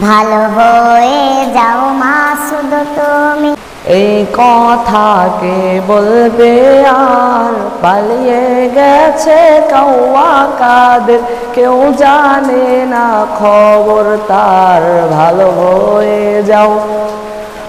ভালো হয়ে যাও মা, শুধু তুমি। এই কথাকে বলবে আর পালিয়ে গেছে কৌয়া কাদের। কেউ জানে না খবর তার। ভালো হয়ে যাও।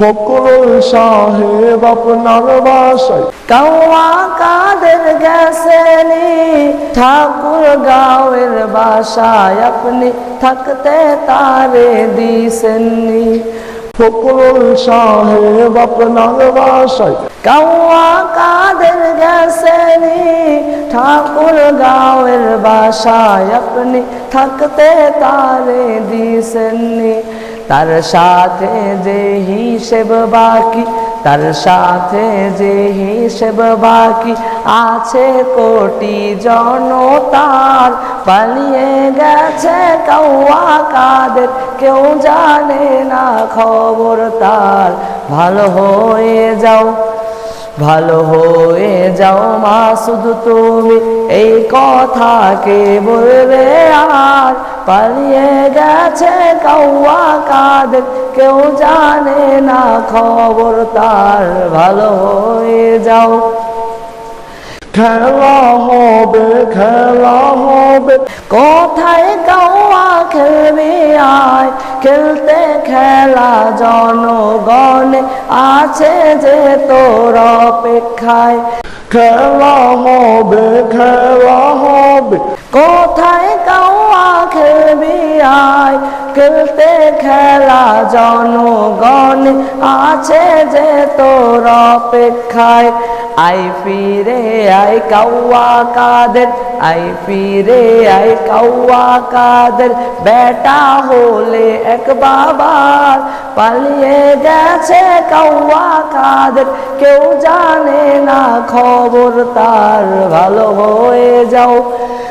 ফকরুল সাহেব আপনার বাসায়। কৌয়া কাদের গেছেনি? ঠাকুর গাঁয়ের বাসায় আপনি থাকতে তারে দিছেননি। ফকরুল সাহেব আপনার বাসায়। কৌয়া কাদের গেছেনি? ঠাকুর গাঁয়ের বাসায় আপনি থাকতে তারে দিছেননি। তার সাথে যে হিসেব বাকি, তার সাথে যে হিসেব বাকি, আছে কোটি জনতার। পালিয়ে গেছে কৌয়া কাদের, কেউ জানে না খবর তার। ভালো হয়ে যাও ভালো হয়ে যাও মা, শুধু তুমি এই কথা কে বলবে আর। পালিয়ে গেছে কৌয়া কাদের, কেউ জানে না খবর তার। ভালো হয়ে যাও। খেলা হবে খেলা হবে। কোথায় কৌয়া খেলবি আয়। খেলতে খেলা জনগণে আছে যে তোর অপেক্ষায়। খেলা হবে খেলা হবে। কোথায় খেলতে খেলা জনগণ আছে যে তোর অপেক্ষায়। আই ফিরে আই কাউয়া কাদের, আই ফিরে আই কাউয়া কাদের। বেটা হলে এক বাবার, পালিয়ে গেছে কাউয়া কাদের। কেউ জানে না খবর, তার ভালো হয়ে যাও।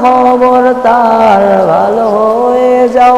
খবর তার ভালো হয়ে যাও।